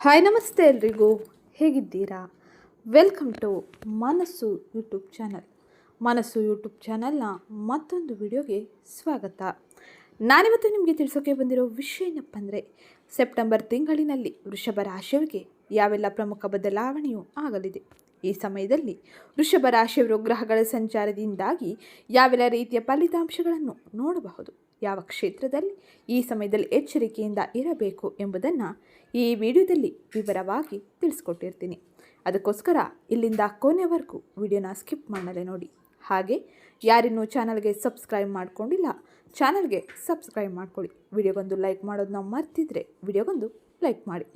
Hi, ನಮಸ್ತೆ ಎಲ್ರಿಗೂ. ಹೇಗಿದ್ದೀರಾ? Welcome to Manasu YouTube channel Manasu YouTube ಚಾನಲ್ನ ಮತ್ತೊಂದು ವಿಡಿಯೋಗೆ ಸ್ವಾಗತ. ನಾನಿವತ್ತು ನಿಮಗೆ ತಿಳಿಸೋಕೆ ಬಂದಿರೋ ವಿಷಯ ಏನಪ್ಪ ಅಂದರೆ ಸೆಪ್ಟೆಂಬರ್ ತಿಂಗಳಿನಲ್ಲಿ ವೃಷಭ ರಾಶಿಯವರಿಗೆ ಯಾವೆಲ್ಲ ಪ್ರಮುಖ ಬದಲಾವಣೆಯೂ ಆಗಲಿದೆ? ಈ ಸಮಯದಲ್ಲಿ ವೃಷಭ ರಾಶಿಯವರು ಗ್ರಹಗಳ ಸಂಚಾರದಿಂದಾಗಿ ಯಾವೆಲ್ಲ ರೀತಿಯ ಫಲಿತಾಂಶಗಳನ್ನು ನೋಡಬಹುದು? ಯಾವ ಕ್ಷೇತ್ರದಲ್ಲಿ ಈ ಸಮಯದಲ್ಲಿ ಎಚ್ಚರಿಕೆಯಿಂದ ಇರಬೇಕು ಎಂಬುದನ್ನು ಈ ವಿಡಿಯೋದಲ್ಲಿ ವಿವರವಾಗಿ ತಿಳಿಸ್ಕೊಟ್ಟಿರ್ತೀನಿ. ಅದಕ್ಕೋಸ್ಕರ ಇಲ್ಲಿಂದ ಕೊನೆವರೆಗೂ ವಿಡಿಯೋನ ಸ್ಕಿಪ್ ಮಾಡಲೇ ನೋಡಿ. ಹಾಗೆ ಯಾರಿನ್ನೂ ಚಾನಲ್ಗೆ ಸಬ್ಸ್ಕ್ರೈಬ್ ಮಾಡ್ಕೊಂಡಿಲ್ಲ, ಚಾನಲ್ಗೆ ಸಬ್ಸ್ಕ್ರೈಬ್ ಮಾಡ್ಕೊಳ್ಳಿ. ವಿಡಿಯೋಗೊಂದು ಲೈಕ್ ಮಾಡೋದನ್ನ ಮರ್ತಿದ್ರೆ ವಿಡಿಯೋಗೊಂದು ಲೈಕ್ ಮಾಡಿ.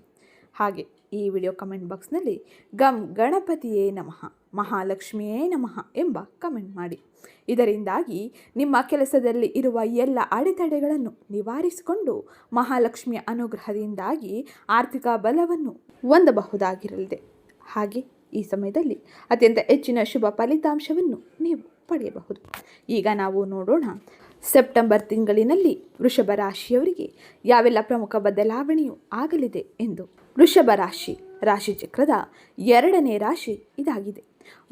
ಹಾಗೆ ಈ ವಿಡಿಯೋ ಕಮೆಂಟ್ ಬಾಕ್ಸ್ನಲ್ಲಿ ಗಮ್ ಗಣಪತಿಯೇ ನಮಃ, ಮಹಾಲಕ್ಷ್ಮಿಯೇ ನಮಃ ಎಂಬ ಕಮೆಂಟ್ ಮಾಡಿ. ಇದರಿಂದಾಗಿ ನಿಮ್ಮ ಕೆಲಸದಲ್ಲಿ ಇರುವ ಎಲ್ಲ ಅಡೆತಡೆಗಳನ್ನು ನಿವಾರಿಸಿಕೊಂಡು ಮಹಾಲಕ್ಷ್ಮಿಯ ಅನುಗ್ರಹದಿಂದಾಗಿ ಆರ್ಥಿಕ ಬಲವನ್ನು ಹೊಂದಬಹುದಾಗಿರಲಿದೆ. ಹಾಗೆ ಈ ಸಮಯದಲ್ಲಿ ಅತ್ಯಂತ ಹೆಚ್ಚಿನ ಶುಭ ಫಲಿತಾಂಶವನ್ನು ನೀವು ಪಡೆಯಬಹುದು. ಈಗ ನಾವು ನೋಡೋಣ ಸೆಪ್ಟೆಂಬರ್ ತಿಂಗಳಿನಲ್ಲಿ ವೃಷಭ ರಾಶಿಯವರಿಗೆ ಯಾವೆಲ್ಲ ಪ್ರಮುಖ ಬದಲಾವಣೆಯೂ ಆಗಲಿದೆ ಎಂದು. ವೃಷಭ ರಾಶಿ ರಾಶಿ ಚಕ್ರದ ಎರಡನೇ ರಾಶಿ ಇದಾಗಿದೆ.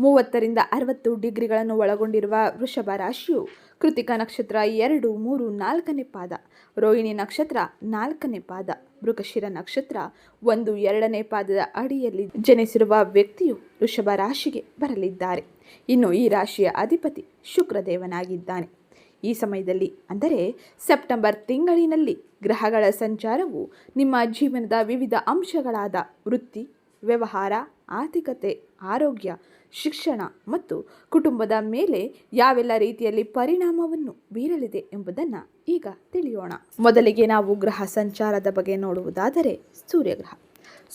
ಮೂವತ್ತರಿಂದ ಅರವತ್ತು ಡಿಗ್ರಿಗಳನ್ನು ಒಳಗೊಂಡಿರುವ ವೃಷಭ ರಾಶಿಯು ಕೃತಿಕ ನಕ್ಷತ್ರ ಎರಡು, ಮೂರು, ನಾಲ್ಕನೇ ಪಾದ, ರೋಹಿಣಿ ನಕ್ಷತ್ರ ನಾಲ್ಕನೇ ಪಾದ, ಮೃಗಶಿರ ನಕ್ಷತ್ರ ಒಂದು, ಎರಡನೇ ಪಾದದ ಅಡಿಯಲ್ಲಿ ಜನಿಸಿರುವ ವ್ಯಕ್ತಿಯು ವೃಷಭ ರಾಶಿಗೆ ಬರಲಿದ್ದಾರೆ. ಇನ್ನು ಈ ರಾಶಿಯ ಅಧಿಪತಿ ಶುಕ್ರದೇವನಾಗಿದ್ದಾನೆ. ಈ ಸಮಯದಲ್ಲಿ. ಅಂದರೆ ಸೆಪ್ಟೆಂಬರ್ ತಿಂಗಳಿನಲ್ಲಿ ಗ್ರಹಗಳ ಸಂಚಾರವು ನಿಮ್ಮ ಜೀವನದ ವಿವಿಧ ಅಂಶಗಳಾದ ವೃತ್ತಿ, ವ್ಯವಹಾರ, ಆರ್ಥಿಕತೆ, ಆರೋಗ್ಯ, ಶಿಕ್ಷಣ ಮತ್ತು ಕುಟುಂಬದ ಮೇಲೆ ಯಾವೆಲ್ಲ ರೀತಿಯಲ್ಲಿ ಪರಿಣಾಮವನ್ನು ಬೀರಲಿದೆ ಎಂಬುದನ್ನು ಈಗ ತಿಳಿಯೋಣ. ಮೊದಲಿಗೆ ನಾವು ಗ್ರಹ ಸಂಚಾರದ ಬಗ್ಗೆ ನೋಡುವುದಾದರೆ ಸೂರ್ಯಗ್ರಹ.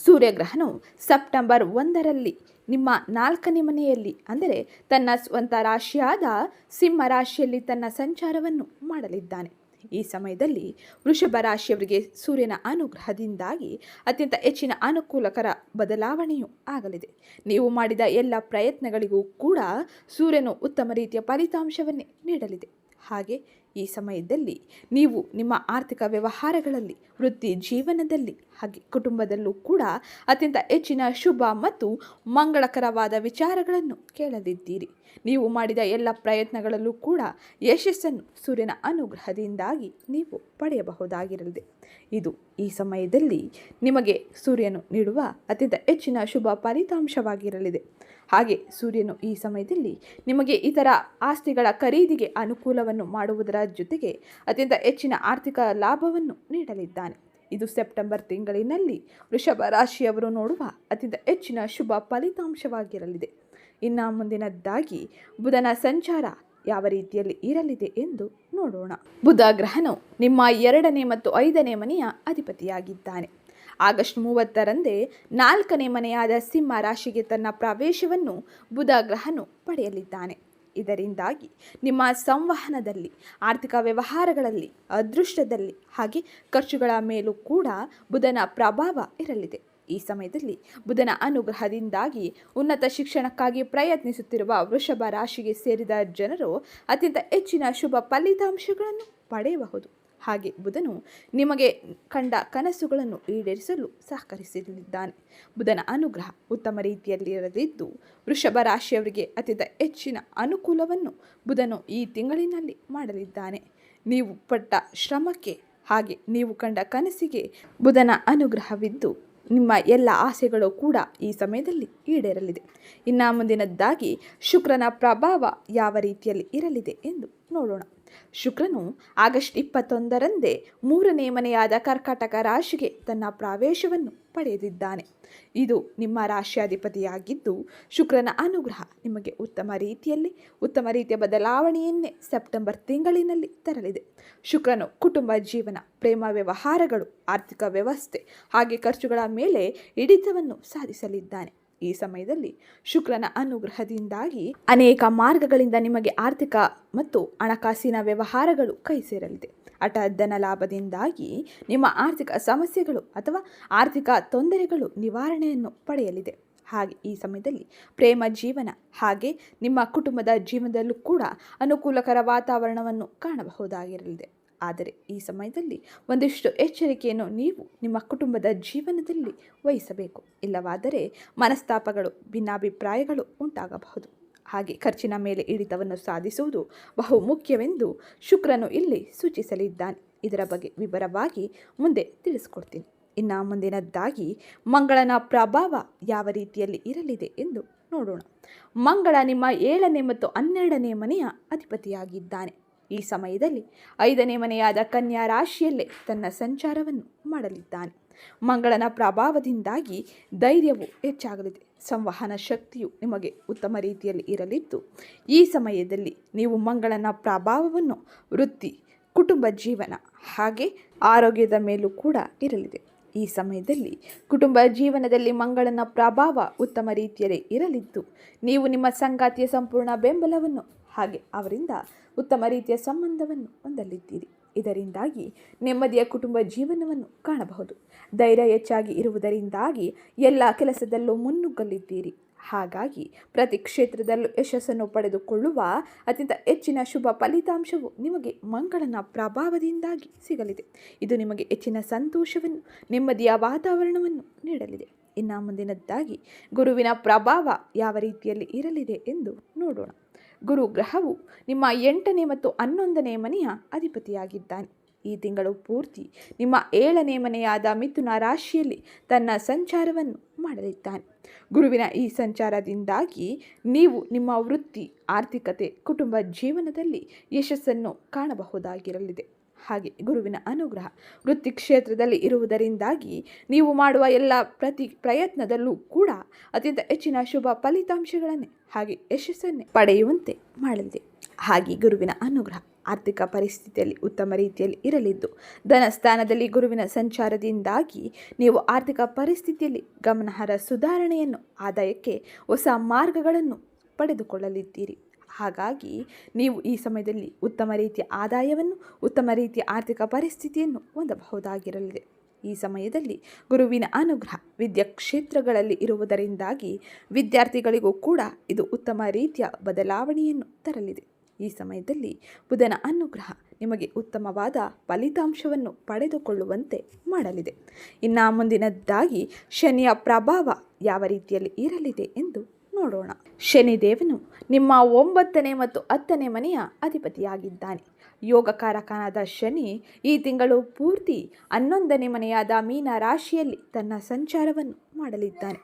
ಸೂರ್ಯಗ್ರಹನು ಸೆಪ್ಟೆಂಬರ್ ಒಂದರಲ್ಲಿ ನಿಮ್ಮ ನಾಲ್ಕನೇ ಮನೆಯಲ್ಲಿ, ಅಂದರೆ ತನ್ನ ಸ್ವಂತ ರಾಶಿಯಾದ ಸಿಂಹ ರಾಶಿಯಲ್ಲಿ ತನ್ನ ಸಂಚಾರವನ್ನು ಮಾಡಲಿದ್ದಾನೆ. ಈ ಸಮಯದಲ್ಲಿ ವೃಷಭ ರಾಶಿಯವರಿಗೆ ಸೂರ್ಯನ ಅನುಗ್ರಹದಿಂದಾಗಿ ಅತ್ಯಂತ ಹೆಚ್ಚಿನ ಅನುಕೂಲಕರ ಬದಲಾವಣೆಯೂ ಆಗಲಿದೆ. ನೀವು ಮಾಡಿದ ಎಲ್ಲ ಪ್ರಯತ್ನಗಳಿಗೂ ಕೂಡ ಸೂರ್ಯನು ಉತ್ತಮ ರೀತಿಯ ಫಲಿತಾಂಶವನ್ನೇ ನೀಡಲಿದೆ. ಹಾಗೆ ಈ ಸಮಯದಲ್ಲಿ ನೀವು ನಿಮ್ಮ ಆರ್ಥಿಕ ವ್ಯವಹಾರಗಳಲ್ಲಿ, ವೃತ್ತಿ ಜೀವನದಲ್ಲಿ ಹಾಗೆ ಕುಟುಂಬದಲ್ಲೂ ಕೂಡ ಅತ್ಯಂತ ಹೆಚ್ಚಿನ ಶುಭ ಮತ್ತು ಮಂಗಳಕರವಾದ ವಿಚಾರಗಳನ್ನು ಕೇಳಲಿದ್ದೀರಿ. ನೀವು ಮಾಡಿದ ಎಲ್ಲ ಪ್ರಯತ್ನಗಳಲ್ಲೂ ಕೂಡ ಯಶಸ್ಸನ್ನು ಸೂರ್ಯನ ಅನುಗ್ರಹದಿಂದಾಗಿ ನೀವು ಪಡೆಯಬಹುದಾಗಿರಲಿದೆ. ಇದು ಈ ಸಮಯದಲ್ಲಿ ನಿಮಗೆ ಸೂರ್ಯನು ನೀಡುವ ಅತ್ಯಂತ ಹೆಚ್ಚಿನ ಶುಭ ಫಲಿತಾಂಶವಾಗಿರಲಿದೆ. ಹಾಗೆ ಸೂರ್ಯನು ಈ ಸಮಯದಲ್ಲಿ ನಿಮಗೆ ಇತರ ಆಸ್ತಿಗಳ ಖರೀದಿಗೆ ಅನುಕೂಲವನ್ನು ಮಾಡುವುದರ ಜೊತೆಗೆ ಅತ್ಯಂತ ಹೆಚ್ಚಿನ ಆರ್ಥಿಕ ಲಾಭವನ್ನು ನೀಡಲಿದ್ದಾನೆ. ಇದು ಸೆಪ್ಟೆಂಬರ್ ತಿಂಗಳಿನಲ್ಲಿ ವೃಷಭ ರಾಶಿಯವರು ನೋಡುವ ಅತ್ಯಂತ ಹೆಚ್ಚಿನ ಶುಭ ಫಲಿತಾಂಶವಾಗಿರಲಿದೆ. ಇನ್ನು ಮುಂದಿನದ್ದಾಗಿ ಬುಧನ ಸಂಚಾರ ಯಾವ ರೀತಿಯಲ್ಲಿ ಇರಲಿದೆ ಎಂದು ನೋಡೋಣ. ಬುಧ ಗ್ರಹನು ನಿಮ್ಮ ಎರಡನೇ ಮತ್ತು ಐದನೇ ಮನೆಯ ಅಧಿಪತಿಯಾಗಿದ್ದಾನೆ. ಆಗಸ್ಟ್ ಮೂವತ್ತರಂದೇ ನಾಲ್ಕನೇ ಮನೆಯಾದ ಸಿಂಹ ರಾಶಿಗೆ ತನ್ನ ಪ್ರವೇಶವನ್ನು ಬುಧ ಗ್ರಹನು ಪಡೆಯಲಿದ್ದಾನೆ. ಇದರಿಂದಾಗಿ ನಿಮ್ಮ ಸಂವಹನದಲ್ಲಿ, ಆರ್ಥಿಕ ವ್ಯವಹಾರಗಳಲ್ಲಿ, ಅದೃಷ್ಟದಲ್ಲಿ ಹಾಗೆ ಖರ್ಚುಗಳ ಮೇಲೂ ಕೂಡ ಬುಧನ ಪ್ರಭಾವ ಇರಲಿದೆ. ಈ ಸಮಯದಲ್ಲಿ ಬುಧನ ಅನುಗ್ರಹದಿಂದಾಗಿ ಉನ್ನತ ಶಿಕ್ಷಣಕ್ಕಾಗಿ ಪ್ರಯತ್ನಿಸುತ್ತಿರುವ ವೃಷಭ ರಾಶಿಗೆ ಸೇರಿದ ಜನರು ಅತ್ಯಂತ ಹೆಚ್ಚಿನ ಶುಭ ಫಲಿತಾಂಶಗಳನ್ನು ಪಡೆಯಬಹುದು. ಹಾಗೆ ಬುಧನು ನಿಮಗೆ ಕಂಡ ಕನಸುಗಳನ್ನು ಈಡೇರಿಸಲು ಸಹಕರಿಸಲಿದ್ದಾನೆ. ಬುಧನ ಅನುಗ್ರಹ ಉತ್ತಮ ರೀತಿಯಲ್ಲಿರಲಿದ್ದು ವೃಷಭ ರಾಶಿಯವರಿಗೆ ಅತ್ಯಂತ ಹೆಚ್ಚಿನ ಅನುಕೂಲವನ್ನು ಬುಧನು ಈ ತಿಂಗಳಿನಲ್ಲಿ ಮಾಡಲಿದ್ದಾನೆ. ನೀವು ಪಟ್ಟ ಶ್ರಮಕ್ಕೆ ಹಾಗೆ ನೀವು ಕಂಡ ಕನಸಿಗೆ ಬುಧನ ಅನುಗ್ರಹವಿದ್ದು ನಿಮ್ಮ ಎಲ್ಲ ಆಸೆಗಳು ಕೂಡ ಈ ಸಮಯದಲ್ಲಿ ಈಡೇರಲಿದೆ. ಇನ್ನು ಮುಂದಿನದ್ದಾಗಿ ಶುಕ್ರನ ಪ್ರಭಾವ ಯಾವ ರೀತಿಯಲ್ಲಿ ಇರಲಿದೆ ಎಂದು ನೋಡೋಣ. ಶುಕ್ರನು ಆಗಸ್ಟ್ ಇಪ್ಪತ್ತೊಂದರಂದೇ ಮೂರನೇ ಮನೆಯಾದ ಕರ್ಕಾಟಕ ರಾಶಿಗೆ ತನ್ನ ಪ್ರವೇಶವನ್ನು ಪಡೆದಿದ್ದಾನೆ. ಇದು ನಿಮ್ಮ ರಾಶಿಯಾಧಿಪತಿಯಾಗಿದ್ದು, ಶುಕ್ರನ ಅನುಗ್ರಹ ನಿಮಗೆ ಉತ್ತಮ ರೀತಿಯಲ್ಲಿ, ಉತ್ತಮ ರೀತಿಯ ಬದಲಾವಣೆಯನ್ನೇ ಸೆಪ್ಟೆಂಬರ್ ತಿಂಗಳಿನಲ್ಲಿ ತರಲಿದೆ. ಶುಕ್ರನು ಕುಟುಂಬ ಜೀವನ, ಪ್ರೇಮ ವ್ಯವಹಾರಗಳು, ಆರ್ಥಿಕ ವ್ಯವಸ್ಥೆ ಹಾಗೆ ಖರ್ಚುಗಳ ಮೇಲೆ ಹಿಡಿತವನ್ನು ಸಾಧಿಸಲಿದ್ದಾನೆ. ಈ ಸಮಯದಲ್ಲಿ ಶುಕ್ರನ ಅನುಗ್ರಹದಿಂದಾಗಿ ಅನೇಕ ಮಾರ್ಗಗಳಿಂದ ನಿಮಗೆ ಆರ್ಥಿಕ ಮತ್ತು ಹಣಕಾಸಿನ ವ್ಯವಹಾರಗಳು ಕೈ ಸೇರಲಿದೆ. ಹಠಾಧನ ಲಾಭದಿಂದಾಗಿ ನಿಮ್ಮ ಆರ್ಥಿಕ ಸಮಸ್ಯೆಗಳು ಅಥವಾ ಆರ್ಥಿಕ ತೊಂದರೆಗಳು ನಿವಾರಣೆಯನ್ನು ಪಡೆಯಲಿದೆ. ಹಾಗೆ ಈ ಸಮಯದಲ್ಲಿ ಪ್ರೇಮ ಜೀವನ ಹಾಗೆ ನಿಮ್ಮ ಕುಟುಂಬದ ಜೀವನದಲ್ಲೂ ಕೂಡ ಅನುಕೂಲಕರ ವಾತಾವರಣವನ್ನು ಕಾಣಬಹುದಾಗಿರಲಿದೆ. ಆದರೆ ಈ ಸಮಯದಲ್ಲಿ ಒಂದಿಷ್ಟು ಎಚ್ಚರಿಕೆಯನ್ನು ನೀವು ನಿಮ್ಮ ಕುಟುಂಬದ ಜೀವನದಲ್ಲಿ ವಹಿಸಬೇಕು. ಇಲ್ಲವಾದರೆ ಮನಸ್ತಾಪಗಳು, ಭಿನ್ನಾಭಿಪ್ರಾಯಗಳು ಉಂಟಾಗಬಹುದು. ಹಾಗೆ ಖರ್ಚಿನ ಮೇಲೆ ಹಿಡಿತವನ್ನು ಸಾಧಿಸುವುದು ಬಹು ಮುಖ್ಯವೆಂದು ಶುಕ್ರನು ಇಲ್ಲಿ ಸೂಚಿಸಲಿದ್ದಾನೆ. ಇದರ ಬಗ್ಗೆ ವಿವರವಾಗಿ ಮುಂದೆ ತಿಳಿಸ್ಕೊಡ್ತೀನಿ. ಇನ್ನು ಮುಂದಿನದ್ದಾಗಿ, ಮಂಗಳನ ಪ್ರಭಾವ ಯಾವ ರೀತಿಯಲ್ಲಿ ಇರಲಿದೆ ಎಂದು ನೋಡೋಣ. ಮಂಗಳ ನಿಮ್ಮ ಏಳನೇ ಮತ್ತು ಹನ್ನೆರಡನೇ ಮನೆಯ ಅಧಿಪತಿಯಾಗಿದ್ದಾನೆ. ಈ ಸಮಯದಲ್ಲಿ ಐದನೇ ಮನೆಯಾದ ಕನ್ಯಾ ರಾಶಿಯಲ್ಲೇ ತನ್ನ ಸಂಚಾರವನ್ನು ಮಾಡಲಿದ್ದಾನೆ. ಮಂಗಳನ ಪ್ರಭಾವದಿಂದಾಗಿ ಧೈರ್ಯವು ಹೆಚ್ಚಾಗಲಿದೆ. ಸಂವಹನ ಶಕ್ತಿಯು ನಿಮಗೆ ಉತ್ತಮ ರೀತಿಯಲ್ಲಿ ಇರಲಿದ್ದು, ಈ ಸಮಯದಲ್ಲಿ ನೀವು ಮಂಗಳನ ಪ್ರಭಾವವನ್ನು ವೃತ್ತಿ, ಕುಟುಂಬ ಜೀವನ ಹಾಗೆ ಆರೋಗ್ಯದ ಮೇಲೂ ಕೂಡ ಇರಲಿದೆ. ಈ ಸಮಯದಲ್ಲಿ ಕುಟುಂಬ ಜೀವನದಲ್ಲಿ ಮಂಗಳನ ಪ್ರಭಾವ ಉತ್ತಮ ರೀತಿಯಲ್ಲಿ ಇರಲಿದ್ದು, ನೀವು ನಿಮ್ಮ ಸಂಗಾತಿಯ ಸಂಪೂರ್ಣ ಬೆಂಬಲವನ್ನು ಹಾಗೆ ಅವರಿಂದ ಉತ್ತಮ ರೀತಿಯ ಸಂಬಂಧವನ್ನು ಹೊಂದಲಿದ್ದೀರಿ. ಇದರಿಂದಾಗಿ ನೆಮ್ಮದಿಯ ಕುಟುಂಬ ಜೀವನವನ್ನು ಕಾಣಬಹುದು. ಧೈರ್ಯ ಹೆಚ್ಚಾಗಿ ಇರುವುದರಿಂದಾಗಿ ಎಲ್ಲ ಕೆಲಸದಲ್ಲೂ ಮುನ್ನುಗ್ಗಲಿದ್ದೀರಿ. ಹಾಗಾಗಿ ಪ್ರತಿ ಕ್ಷೇತ್ರದಲ್ಲೂ ಯಶಸ್ಸನ್ನು ಪಡೆದುಕೊಳ್ಳುವ ಅತ್ಯಂತ ಹೆಚ್ಚಿನ ಶುಭ ಫಲಿತಾಂಶವು ನಿಮಗೆ ಮಂಗಳನ ಪ್ರಭಾವದಿಂದಾಗಿ ಸಿಗಲಿದೆ. ಇದು ನಿಮಗೆ ಹೆಚ್ಚಿನ ಸಂತೋಷವನ್ನು, ನೆಮ್ಮದಿಯ ವಾತಾವರಣವನ್ನು ನೀಡಲಿದೆ. ಇನ್ನು ಮುಂದಿನದ್ದಾಗಿ ಗುರುವಿನ ಪ್ರಭಾವ ಯಾವ ರೀತಿಯಲ್ಲಿ ಇರಲಿದೆ ಎಂದು ನೋಡೋಣ. ಗುರು ಗ್ರಹವು ನಿಮ್ಮ ಎಂಟನೇ ಮತ್ತು ಹನ್ನೊಂದನೇ ಮನೆಯ ಅಧಿಪತಿಯಾಗಿದ್ದಾನೆ. ಈ ತಿಂಗಳು ಪೂರ್ತಿ ನಿಮ್ಮ ಏಳನೇ ಮನೆಯಾದ ಮಿಥುನ ರಾಶಿಯಲ್ಲಿ ತನ್ನ ಸಂಚಾರವನ್ನು ಮಾಡಲಿದ್ದಾನೆ. ಗುರುವಿನ ಈ ಸಂಚಾರದಿಂದಾಗಿ ನೀವು ನಿಮ್ಮ ವೃತ್ತಿ, ಆರ್ಥಿಕತೆ, ಕುಟುಂಬ ಜೀವನದಲ್ಲಿ ಯಶಸ್ಸನ್ನು ಕಾಣಬಹುದಾಗಿರಲಿದೆ. ಹಾಗೆ ಗುರುವಿನ ಅನುಗ್ರಹ. ವೃತ್ತಿ ಕ್ಷೇತ್ರದಲ್ಲಿ ಇರುವುದರಿಂದಾಗಿ ನೀವು ಮಾಡುವ ಎಲ್ಲ ಪ್ರತಿ ಪ್ರಯತ್ನದಲ್ಲೂ ಕೂಡ ಅತ್ಯಂತ ಹೆಚ್ಚಿನ ಶುಭ ಫಲಿತಾಂಶಗಳನ್ನೇ ಹಾಗೆ ಯಶಸ್ಸನ್ನೇ ಪಡೆಯುವಂತೆ ಮಾಡಲಿದೆ. ಹಾಗೆ ಗುರುವಿನ ಅನುಗ್ರಹ ಆರ್ಥಿಕ ಪರಿಸ್ಥಿತಿಯಲ್ಲಿ ಉತ್ತಮ ರೀತಿಯಲ್ಲಿ ಇರಲಿದ್ದು, ಧನಸ್ಥಾನದಲ್ಲಿ ಗುರುವಿನ ಸಂಚಾರದಿಂದಾಗಿ ನೀವು ಆರ್ಥಿಕ ಪರಿಸ್ಥಿತಿಯಲ್ಲಿ ಗಮನಾರ್ಹ ಸುಧಾರಣೆಯನ್ನು, ಆದಾಯಕ್ಕೆ ಹೊಸ ಮಾರ್ಗಗಳನ್ನು ಪಡೆದುಕೊಳ್ಳಲಿದ್ದೀರಿ. ಹಾಗಾಗಿ ನೀವು ಈ ಸಮಯದಲ್ಲಿ ಉತ್ತಮ ರೀತಿಯ ಆದಾಯವನ್ನು, ಉತ್ತಮ ರೀತಿಯ ಆರ್ಥಿಕ ಪರಿಸ್ಥಿತಿಯನ್ನು ಹೊಂದಬಹುದಾಗಿರಲಿದೆ. ಈ ಸಮಯದಲ್ಲಿ ಗುರುವಿನ ಅನುಗ್ರಹ ವಿದ್ಯಾ ಕ್ಷೇತ್ರಗಳಲ್ಲಿ ಇರುವುದರಿಂದಾಗಿ ವಿದ್ಯಾರ್ಥಿಗಳಿಗೂ ಕೂಡ ಇದು ಉತ್ತಮ ರೀತಿಯ ಬದಲಾವಣೆಯನ್ನು ತರಲಿದೆ. ಈ ಸಮಯದಲ್ಲಿ ಬುಧನ ಅನುಗ್ರಹ ನಿಮಗೆ ಉತ್ತಮವಾದ ಫಲಿತಾಂಶವನ್ನು ಪಡೆದುಕೊಳ್ಳುವಂತೆ ಮಾಡಲಿದೆ. ಇನ್ನು ಮುಂದಿನದ್ದಾಗಿ ಶನಿಯ ಪ್ರಭಾವ ಯಾವ ರೀತಿಯಲ್ಲಿ ಇರಲಿದೆ ಎಂದು ನೋಡೋಣ. ಶನಿದೇವನು ನಿಮ್ಮ ಒಂಬತ್ತನೇ ಮತ್ತು ಹತ್ತನೇ ಮನೆಯ ಅಧಿಪತಿಯಾಗಿದ್ದಾನೆ. ಯೋಗಕಾರಕನಾದ ಶನಿ ಈ ತಿಂಗಳು ಪೂರ್ತಿ ಹನ್ನೊಂದನೇ ಮನೆಯಾದ ಮೀನ ರಾಶಿಯಲ್ಲಿ ತನ್ನ ಸಂಚಾರವನ್ನು ಮಾಡಲಿದ್ದಾನೆ.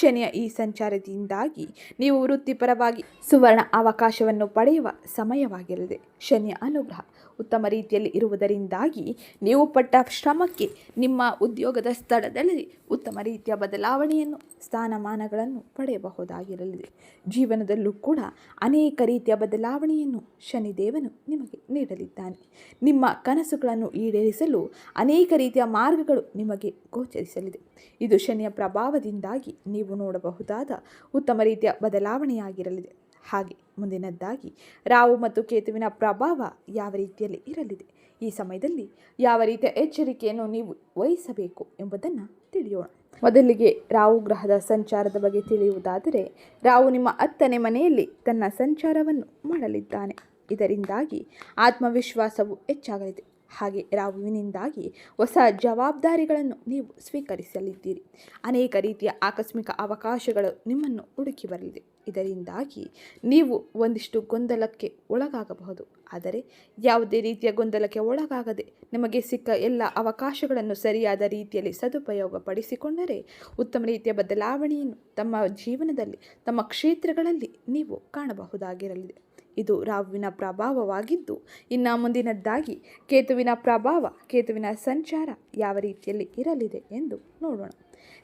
ಶನಿಯ ಈ ಸಂಚಾರದಿಂದಾಗಿ ನೀವು ವೃತ್ತಿಪರವಾಗಿ ಸುವರ್ಣ ಅವಕಾಶವನ್ನು ಪಡೆಯುವ ಸಮಯವಾಗಿರಲಿದೆ. ಶನಿಯ ಅನುಗ್ರಹ ಉತ್ತಮ ರೀತಿಯಲ್ಲಿ ಇರುವುದರಿಂದಾಗಿ ನೀವು ಪಟ್ಟ ಶ್ರಮಕ್ಕೆ ನಿಮ್ಮ ಉದ್ಯೋಗದ ಸ್ಥಳದಲ್ಲಿ ಉತ್ತಮ ರೀತಿಯ ಬದಲಾವಣೆಯನ್ನು, ಸ್ಥಾನಮಾನಗಳನ್ನು ಪಡೆಯಬಹುದಾಗಿರಲಿದೆ. ಜೀವನದಲ್ಲೂ ಕೂಡ ಅನೇಕ ರೀತಿಯ ಬದಲಾವಣೆಯನ್ನು ಶನಿದೇವನು ನಿಮಗೆ ನೀಡಲಿದ್ದಾನೆ. ನಿಮ್ಮ ಕನಸುಗಳನ್ನು ಈಡೇರಿಸಲು ಅನೇಕ ರೀತಿಯ ಮಾರ್ಗಗಳು ನಿಮಗೆ ಗೋಚರಿಸಲಿದೆ. ಇದು ಶನಿಯ ಪ್ರಭಾವದಿಂದಾಗಿ ನೀವು ನೋಡಬಹುದಾದ ಉತ್ತಮ ರೀತಿಯ ಬದಲಾವಣೆಯಾಗಿರಲಿದೆ. ಹಾಗೆ ಮುಂದಿನದ್ದಾಗಿ ರಾವು ಮತ್ತು ಕೇತುವಿನ ಪ್ರಭಾವ ಯಾವ ರೀತಿಯಲ್ಲಿ ಇರಲಿದೆ? ಈ ಸಮಯದಲ್ಲಿ ಯಾವ ರೀತಿಯ ಎಚ್ಚರಿಕೆಯನ್ನು ನೀವು ವಹಿಸಬೇಕು ಎಂಬುದನ್ನು ತಿಳಿಯೋಣ. ಮೊದಲಿಗೆ ರಾವು ಗ್ರಹದ ಸಂಚಾರದ ಬಗ್ಗೆ ತಿಳಿಯುವುದಾದರೆ ರಾವು ನಿಮ್ಮ ಹತ್ತನೇ ಮನೆಯಲ್ಲಿ ತನ್ನ ಸಂಚಾರವನ್ನು ಮಾಡಲಿದ್ದಾನೆ. ಇದರಿಂದಾಗಿ ಆತ್ಮವಿಶ್ವಾಸವು ಹೆಚ್ಚಾಗಲಿದೆ. ಹಾಗೆ ರಾಹುವಿನಿಂದಾಗಿ ಹೊಸ ಜವಾಬ್ದಾರಿಗಳನ್ನು ನೀವು ಸ್ವೀಕರಿಸಲಿದ್ದೀರಿ. ಅನೇಕ ರೀತಿಯ ಆಕಸ್ಮಿಕ ಅವಕಾಶಗಳು ನಿಮ್ಮನ್ನು ಹುಡುಕಿ ಬರಲಿದೆ. ಇದರಿಂದಾಗಿ ನೀವು ಒಂದಿಷ್ಟು ಗೊಂದಲಕ್ಕೆ ಒಳಗಾಗಬಹುದು. ಆದರೆ ಯಾವುದೇ ರೀತಿಯ ಗೊಂದಲಕ್ಕೆ ಒಳಗಾಗದೆ ನಿಮಗೆ ಸಿಕ್ಕ ಎಲ್ಲ ಅವಕಾಶಗಳನ್ನು ಸರಿಯಾದ ರೀತಿಯಲ್ಲಿ ಸದುಪಯೋಗಪಡಿಸಿಕೊಂಡರೆ ಉತ್ತಮ ರೀತಿಯ ಬದಲಾವಣೆಯನ್ನು ತಮ್ಮ ಜೀವನದಲ್ಲಿ, ತಮ್ಮ ಕ್ಷೇತ್ರಗಳಲ್ಲಿ ನೀವು ಕಾಣಬಹುದಾಗಿರಲಿದೆ. ಇದು ರಾಹುವಿನ ಪ್ರಭಾವವಾಗಿದ್ದು, ಇನ್ನು ಮುಂದಿನದ್ದಾಗಿ ಕೇತುವಿನ ಪ್ರಭಾವ, ಕೇತುವಿನ ಸಂಚಾರ ಯಾವ ರೀತಿಯಲ್ಲಿ ಇರಲಿದೆ ಎಂದು ನೋಡೋಣ.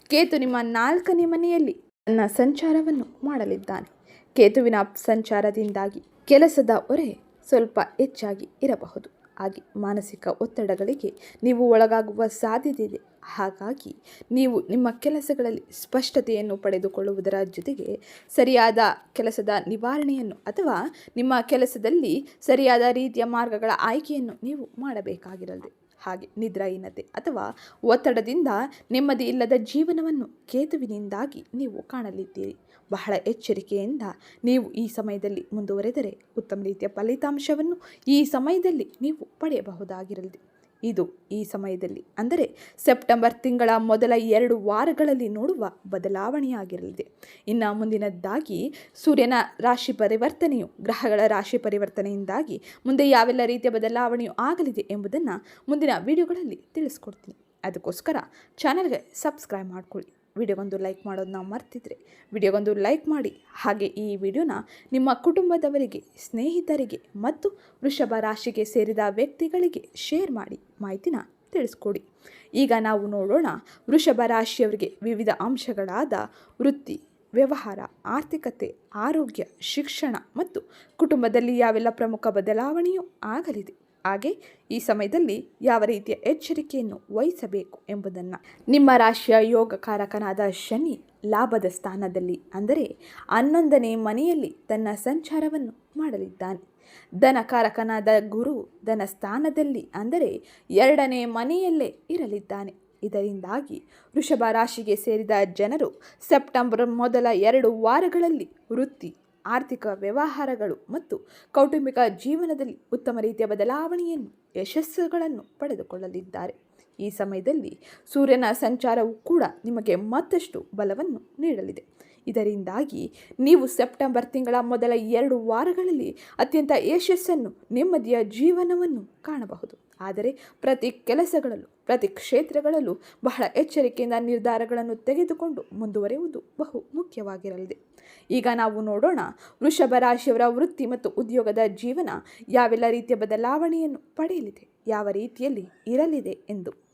ಕೇತು ನಿಮ್ಮ ನಾಲ್ಕನೇ ಮನೆಯಲ್ಲಿ ತನ್ನ ಸಂಚಾರವನ್ನು ಮಾಡಲಿದ್ದಾನೆ. ಕೇತುವಿನ ಸಂಚಾರದಿಂದಾಗಿ ಕೆಲಸದ ಹೊರೆ ಸ್ವಲ್ಪ ಹೆಚ್ಚಾಗಿ ಇರಬಹುದು. ಹಾಗೆ ಮಾನಸಿಕ ಒತ್ತಡಗಳಿಗೆ ನೀವು ಒಳಗಾಗುವ ಸಾಧ್ಯತೆ ಇದೆ ಹಾಗಾಗಿ ನೀವು ನಿಮ್ಮ ಕೆಲಸಗಳಲ್ಲಿ ಸ್ಪಷ್ಟತೆಯನ್ನು ಪಡೆದುಕೊಳ್ಳುವುದರ ಜೊತೆಗೆ ಸರಿಯಾದ ಕೆಲಸದ ನಿವಾರಣೆಯನ್ನು ಅಥವಾ ನಿಮ್ಮ ಕೆಲಸದಲ್ಲಿ ಸರಿಯಾದ ರೀತಿಯ ಮಾರ್ಗಗಳ ಆಯ್ಕೆಯನ್ನು ನೀವು ಮಾಡಬೇಕಾಗಿರಲಿದೆ ಹಾಗೆ ನಿದ್ರಾಹೀನತೆ ಅಥವಾ ಒತ್ತಡದಿಂದ ನೆಮ್ಮದಿ ಇಲ್ಲದ ಜೀವನವನ್ನು ಕೇತುವಿನಿಂದಾಗಿ ನೀವು ಕಾಣಲಿದ್ದೀರಿ. ಬಹಳ ಎಚ್ಚರಿಕೆಯಿಂದ ನೀವು ಈ ಸಮಯದಲ್ಲಿ ಮುಂದುವರೆದರೆ ಉತ್ತಮ ರೀತಿಯ ಫಲಿತಾಂಶವನ್ನು ಈ ಸಮಯದಲ್ಲಿ ನೀವು ಪಡೆಯಬಹುದಾಗಿರಲಿದೆ ಇದು ಈ ಸಮಯದಲ್ಲಿ. ಅಂದರೆ ಸೆಪ್ಟೆಂಬರ್ ತಿಂಗಳ ಮೊದಲ ಎರಡು ವಾರಗಳಲ್ಲಿ ನೋಡುವ ಬದಲಾವಣೆಯಾಗಿರಲಿದೆ. ಇನ್ನು ಮುಂದಿನದ್ದಾಗಿ ಸೂರ್ಯನ ರಾಶಿ ಪರಿವರ್ತನೆಯು, ಗ್ರಹಗಳ ರಾಶಿ ಪರಿವರ್ತನೆಯಿಂದಾಗಿ ಮುಂದೆ ಯಾವೆಲ್ಲ ರೀತಿಯ ಬದಲಾವಣೆಯು ಆಗಲಿದೆ ಎಂಬುದನ್ನು ಮುಂದಿನ ವಿಡಿಯೋಗಳಲ್ಲಿ ತಿಳಿಸ್ಕೊಡ್ತೀನಿ. ಅದಕ್ಕೋಸ್ಕರ ಚಾನಲ್ಗೆ ಸಬ್ಸ್ಕ್ರೈಬ್ ಮಾಡ್ಕೊಳ್ಳಿ. ವಿಡಿಯೋಗೊಂದು ಲೈಕ್ ಮಾಡೋದನ್ನ ಮರ್ತಿದ್ರೆ ವಿಡಿಯೋಗೊಂದು ಲೈಕ್ ಮಾಡಿ. ಹಾಗೆ ಈ ವಿಡಿಯೋನ ನಿಮ್ಮ ಕುಟುಂಬದವರಿಗೆ, ಸ್ನೇಹಿತರಿಗೆ ಮತ್ತು ವೃಷಭ ರಾಶಿಗೆ ಸೇರಿದ ವ್ಯಕ್ತಿಗಳಿಗೆ ಶೇರ್ ಮಾಡಿ ಮಾಹಿತಿನ ತಿಳಿಸ್ಕೊಡಿ. ಈಗ ನಾವು ನೋಡೋಣ ವೃಷಭ ರಾಶಿಯವರಿಗೆ ವಿವಿಧ ಅಂಶಗಳಾದ ವೃತ್ತಿ, ವ್ಯವಹಾರ, ಆರ್ಥಿಕತೆ, ಆರೋಗ್ಯ, ಶಿಕ್ಷಣ ಮತ್ತು ಕುಟುಂಬದಲ್ಲಿ ಯಾವೆಲ್ಲ ಪ್ರಮುಖ ಬದಲಾವಣೆಯೂ ಆಗಲಿದೆ. ಹಾಗೆ ಈ ಸಮಯದಲ್ಲಿ ಯಾವ ರೀತಿಯ ಎಚ್ಚರಿಕೆಯನ್ನು ವಹಿಸಬೇಕು ಎಂಬುದನ್ನು. ನಿಮ್ಮ ರಾಶಿಯ ಯೋಗಕಾರಕನಾದ ಶನಿ ಲಾಭದ ಸ್ಥಾನದಲ್ಲಿ ಅಂದರೆ ಹನ್ನೊಂದನೇ ಮನೆಯಲ್ಲಿ ತನ್ನ ಸಂಚಾರವನ್ನು ಮಾಡಲಿದ್ದಾನೆ. ಧನಕಾರಕನಾದ ಗುರು ಧನ ಸ್ಥಾನದಲ್ಲಿ ಅಂದರೆ ಎರಡನೇ ಮನೆಯಲ್ಲೇ ಇರಲಿದ್ದಾನೆ. ಇದರಿಂದಾಗಿ ವೃಷಭ ರಾಶಿಗೆ ಸೇರಿದ ಜನರು ಸೆಪ್ಟೆಂಬರ್ ಮೊದಲ ಎರಡು ವಾರಗಳಲ್ಲಿ ವೃತ್ತಿ ಆರ್ಥಿಕ ವ್ಯವಹಾರಗಳು ಮತ್ತು ಕೌಟುಂಬಿಕ ಜೀವನದಲ್ಲಿ ಉತ್ತಮ ರೀತಿಯ ಬದಲಾವಣೆಯನ್ನು, ಯಶಸ್ಸುಗಳನ್ನು ಪಡೆದುಕೊಳ್ಳಲಿದ್ದಾರೆ. ಈ ಸಮಯದಲ್ಲಿ ಸೂರ್ಯನ ಸಂಚಾರವು ಕೂಡ ನಿಮಗೆ ಮತ್ತಷ್ಟು ಬಲವನ್ನು ನೀಡಲಿದೆ. ಇದರಿಂದಾಗಿ ನೀವು ಸೆಪ್ಟೆಂಬರ್ ತಿಂಗಳ ಮೊದಲ ಎರಡು ವಾರಗಳಲ್ಲಿ ಅತ್ಯಂತ ಯಶಸ್ಸನ್ನು, ನೆಮ್ಮದಿಯ ಜೀವನವನ್ನು ಕಾಣಬಹುದು. ಆದರೆ ಪ್ರತಿ ಕೆಲಸಗಳಲ್ಲೂ, ಪ್ರತಿ ಕ್ಷೇತ್ರಗಳಲ್ಲೂ ಬಹಳ ಎಚ್ಚರಿಕೆಯಿಂದ ನಿರ್ಧಾರಗಳನ್ನು ತೆಗೆದುಕೊಂಡು ಮುಂದುವರೆಯುವುದು ಬಹು ಮುಖ್ಯವಾಗಿರಲಿದೆ. ಈಗ ನಾವು ನೋಡೋಣ ವೃಷಭ ರಾಶಿಯವರ ವೃತ್ತಿ ಮತ್ತು ಉದ್ಯೋಗದ ಜೀವನ ಯಾವೆಲ್ಲ ರೀತಿಯ ಬದಲಾವಣೆಯನ್ನು ಪಡೆಯಲಿದೆ, ಯಾವ ರೀತಿಯಲ್ಲಿ ಇರಲಿದೆ ಎಂದು.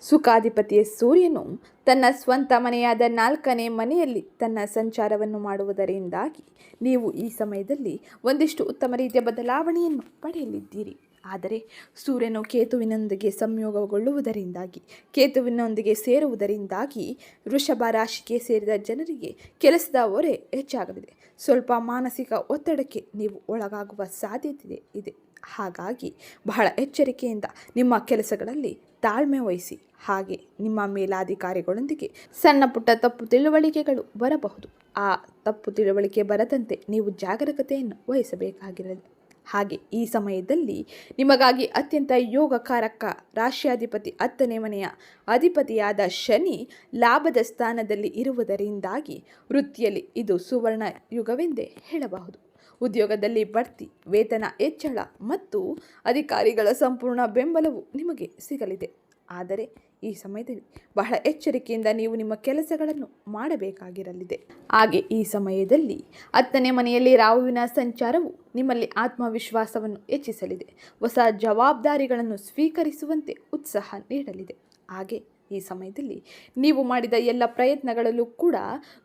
ಸುಖಾಧಿಪತಿಯ ಸೂರ್ಯನು ತನ್ನ ಸ್ವಂತ ಮನೆಯಾದ ನಾಲ್ಕನೇ ಮನೆಯಲ್ಲಿ ತನ್ನ ಸಂಚಾರವನ್ನು ಮಾಡುವುದರಿಂದಾಗಿ ನೀವು ಈ ಸಮಯದಲ್ಲಿ ಒಂದಿಷ್ಟು ಉತ್ತಮ ರೀತಿಯ ಬದಲಾವಣೆಯನ್ನು ಪಡೆಯಲಿದ್ದೀರಿ. ಆದರೆ ಸೂರ್ಯನು ಕೇತುವಿನೊಂದಿಗೆ ಸಂಯೋಗಗೊಳ್ಳುವುದರಿಂದಾಗಿ, ಕೇತುವಿನೊಂದಿಗೆ ಸೇರುವುದರಿಂದಾಗಿ ವೃಷಭ ರಾಶಿಗೆ ಸೇರಿದ ಜನರಿಗೆ ಕೆಲಸದ ಹೊರೆ ಹೆಚ್ಚಾಗಲಿದೆ. ಸ್ವಲ್ಪ ಮಾನಸಿಕ ಒತ್ತಡಕ್ಕೆ ನೀವು ಒಳಗಾಗುವ ಸಾಧ್ಯತೆ ಇದೆ. ಹಾಗಾಗಿ ಬಹಳ ಎಚ್ಚರಿಕೆಯಿಂದ ನಿಮ್ಮ ಕೆಲಸಗಳಲ್ಲಿ ತಾಳ್ಮೆ ವಹಿಸಿ. ಹಾಗೆ ನಿಮ್ಮ ಮೇಲಾಧಿಕಾರಿಗಳೊಂದಿಗೆ ಸಣ್ಣ ಪುಟ್ಟ ತಪ್ಪು ತಿಳುವಳಿಕೆಗಳು ಬರಬಹುದು. ಆ ತಪ್ಪು ತಿಳುವಳಿಕೆ ಬರದಂತೆ ನೀವು ಜಾಗರೂಕತೆಯನ್ನು ವಹಿಸಬೇಕಾಗಿರಲಿ. ಹಾಗೆ ಈ ಸಮಯದಲ್ಲಿ ನಿಮಗಾಗಿ ಅತ್ಯಂತ ಯೋಗಕಾರಕ ರಾಶಿಯಾಧಿಪತಿ ಹತ್ತನೇ ಮನೆಯ ಅಧಿಪತಿಯಾದ ಶನಿ ಲಾಭದ ಸ್ಥಾನದಲ್ಲಿ ಇರುವುದರಿಂದಾಗಿ ವೃತ್ತಿಯಲ್ಲಿ ಇದು ಸುವರ್ಣ ಯುಗವೆಂದೇ ಹೇಳಬಹುದು. ಉದ್ಯೋಗದಲ್ಲಿ ಬಡ್ತಿ, ವೇತನ ಹೆಚ್ಚಳ ಮತ್ತು ಅಧಿಕಾರಿಗಳ ಸಂಪೂರ್ಣ ಬೆಂಬಲವು ನಿಮಗೆ ಸಿಗಲಿದೆ. ಆದರೆ ಈ ಸಮಯದಲ್ಲಿ ಬಹಳ ಎಚ್ಚರಿಕೆಯಿಂದ ನೀವು ನಿಮ್ಮ ಕೆಲಸಗಳನ್ನು ಮಾಡಬೇಕಾಗಿರಲಿದೆ. ಹಾಗೆ ಈ ಸಮಯದಲ್ಲಿ ಹತ್ತನೇ ಮನೆಯಲ್ಲಿ ರಾಹುವಿನ ಸಂಚಾರವು ನಿಮ್ಮಲ್ಲಿ ಆತ್ಮವಿಶ್ವಾಸವನ್ನು ಹೆಚ್ಚಿಸಲಿದೆ. ಹೊಸ ಜವಾಬ್ದಾರಿಗಳನ್ನು ಸ್ವೀಕರಿಸುವಂತೆ ಉತ್ಸಾಹ ನೀಡಲಿದೆ. ಹಾಗೆ ಈ ಸಮಯದಲ್ಲಿ ನೀವು ಮಾಡಿದ ಎಲ್ಲ ಪ್ರಯತ್ನಗಳಲ್ಲೂ ಕೂಡ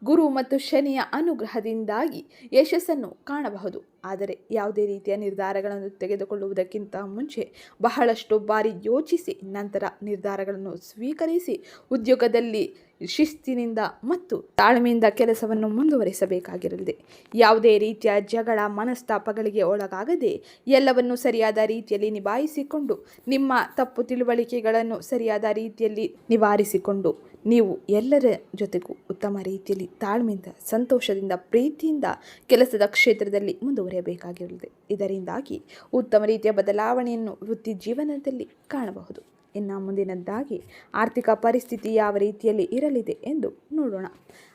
ಗುರು ಮತ್ತು ಶನಿಯ ಅನುಗ್ರಹದಿಂದಾಗಿ ಯಶಸ್ಸನ್ನು ಕಾಣಬಹುದು. ಆದರೆ ಯಾವುದೇ ರೀತಿಯ ನಿರ್ಧಾರಗಳನ್ನು ತೆಗೆದುಕೊಳ್ಳುವುದಕ್ಕಿಂತ ಮುಂಚೆ ಬಹಳಷ್ಟು ಬಾರಿ ಯೋಚಿಸಿ, ನಂತರ ನಿರ್ಧಾರಗಳನ್ನು ಸ್ವೀಕರಿಸಿ, ಉದ್ಯೋಗದಲ್ಲಿ ಶಿಸ್ತಿನಿಂದ ಮತ್ತು ತಾಳ್ಮೆಯಿಂದ ಕೆಲಸವನ್ನು ಮುಂದುವರಿಸಬೇಕಾಗಿರಲಿದೆ. ಯಾವುದೇ ರೀತಿಯ ಜಗಳ, ಮನಸ್ತಾಪಗಳಿಗೆ ಒಳಗಾಗದೆ ಎಲ್ಲವನ್ನು ಸರಿಯಾದ ರೀತಿಯಲ್ಲಿ ನಿಭಾಯಿಸಿಕೊಂಡು, ನಿಮ್ಮ ತಪ್ಪು ತಿಳುವಳಿಕೆಗಳನ್ನು ಸರಿಯಾದ ರೀತಿಯಲ್ಲಿ ನಿವಾರಿಸಿಕೊಂಡು, ನೀವು ಎಲ್ಲರ ಜೊತೆಗೂ ಉತ್ತಮ ರೀತಿಯಲ್ಲಿ ತಾಳ್ಮೆಯಿಂದ, ಸಂತೋಷದಿಂದ, ಪ್ರೀತಿಯಿಂದ ಕೆಲಸದ ಕ್ಷೇತ್ರದಲ್ಲಿ ಮುಂದುವರಿಯಬೇಕಾಗಿರಲಿದೆ. ಇದರಿಂದಾಗಿ ಉತ್ತಮ ರೀತಿಯ ಬದಲಾವಣೆಯನ್ನು ವೃತ್ತಿ ಜೀವನದಲ್ಲಿ ಕಾಣಬಹುದು. ಇನ್ನು ಮುಂದಿನದ್ದಾಗಿ ಆರ್ಥಿಕ ಪರಿಸ್ಥಿತಿ ಯಾವ ರೀತಿಯಲ್ಲಿ ಇರಲಿದೆ ಎಂದು ನೋಡೋಣ.